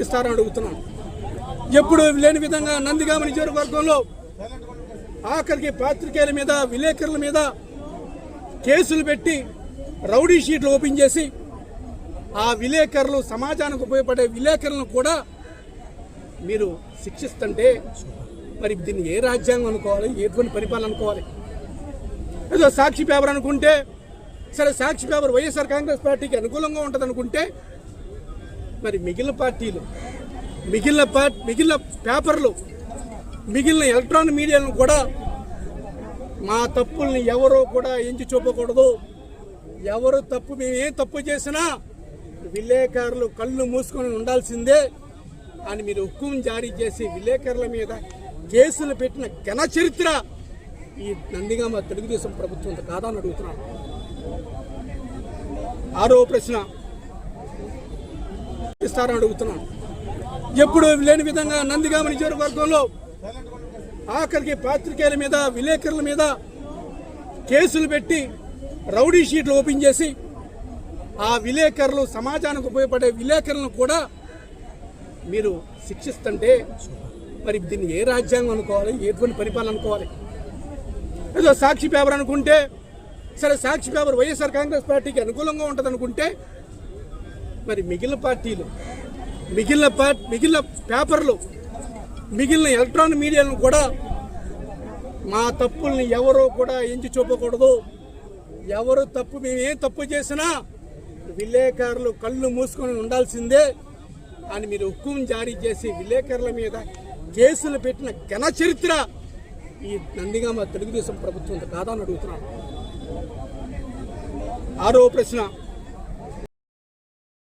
ఇస్తారని అడుగుతున్నాం. ఎప్పుడు లేని విధంగా నందిగామ నియోజకవర్గంలో ఆఖరికి పాత్రికేయుల మీద విలేకరుల మీద కేసులు పెట్టి రౌడీ షీట్లు ఓపెన్ చేసి ఆ విలేకరులు సమాజానికి ఉపయోగపడే విలేకరులను కూడా మీరు శిక్షిస్తుంటే మరి దీన్ని ఏ రాజ్యాంగం అనుకోవాలి ఎటువంటి పరిపాలన అనుకోవాలి? ఏదో సాక్షి పేపర్ అనుకుంటే సరే సాక్షి పేపర్ వైఎస్ఆర్ కాంగ్రెస్ పార్టీకి అనుకూలంగా ఉంటుంది అనుకుంటే మరి మిగిలిన పార్టీలు మిగిలిన పార్టీ మిగిలిన పేపర్లు మిగిలిన ఎలక్ట్రానిక్ మీడియాలను కూడా మా తప్పుల్ని ఎవరో కూడా ఎంచి చూపకూడదు. ఎవరు తప్పు మేమేం తప్పు చేసినా విలేకరులు కళ్ళు మూసుకొని ఉండాల్సిందే అని మీరు హుక్కుం జారీ చేసి విలేకరుల మీద కేసులు పెట్టిన ఘన చరిత్ర ఈ నందిగామ తెలుగుదేశం ప్రభుత్వం కాదని అడుగుతున్నాను. ఆరో ప్రశ్న. ఇస్తారని అడుగుతున్నాను ఎప్పుడు లేని విధంగా నందిగామ నియోజకవర్గంలో ఆఖరికి పాత్రికేయుల మీద విలేకరుల మీద కేసులు పెట్టి రౌడీ షీట్లు ఓపెన్ చేసి ఆ విలేకరులు సమాజానికి ఉపయోగపడే విలేకరులను కూడా మీరు శిక్షిస్తుంటే మరి దీన్ని ఏ రాజ్యాంగం అనుకోవాలి ఎటువంటి పరిపాలన అనుకోవాలి? ఏదో సాక్షి పేపర్ అనుకుంటే సరే సాక్షి పేపర్ వైఎస్ఆర్ కాంగ్రెస్ పార్టీకి అనుకూలంగా ఉంటుంది అనుకుంటే మరి మిగిలిన పార్టీలు మిగిలిన పార్టీ మిగిలిన పేపర్లు మిగిలిన ఎలక్ట్రానిక్ మీడియాలను కూడా మా తప్పుల్ని ఎవరో కూడా ఎంచి చూపకూడదు. ఎవరు తప్పు మేమేం తప్పు చేసినా విలేకరులు కళ్ళు మూసుకొని ఉండాల్సిందే అని మీరు హుక్కుం జారీ చేసి విలేకరుల మీద కేసులు పెట్టిన ఘన చరిత్ర ఈ నందిగామ తెలుగుదేశం ప్రభుత్వం కాదని అడుగుతున్నాను. ఆరో ప్రశ్న.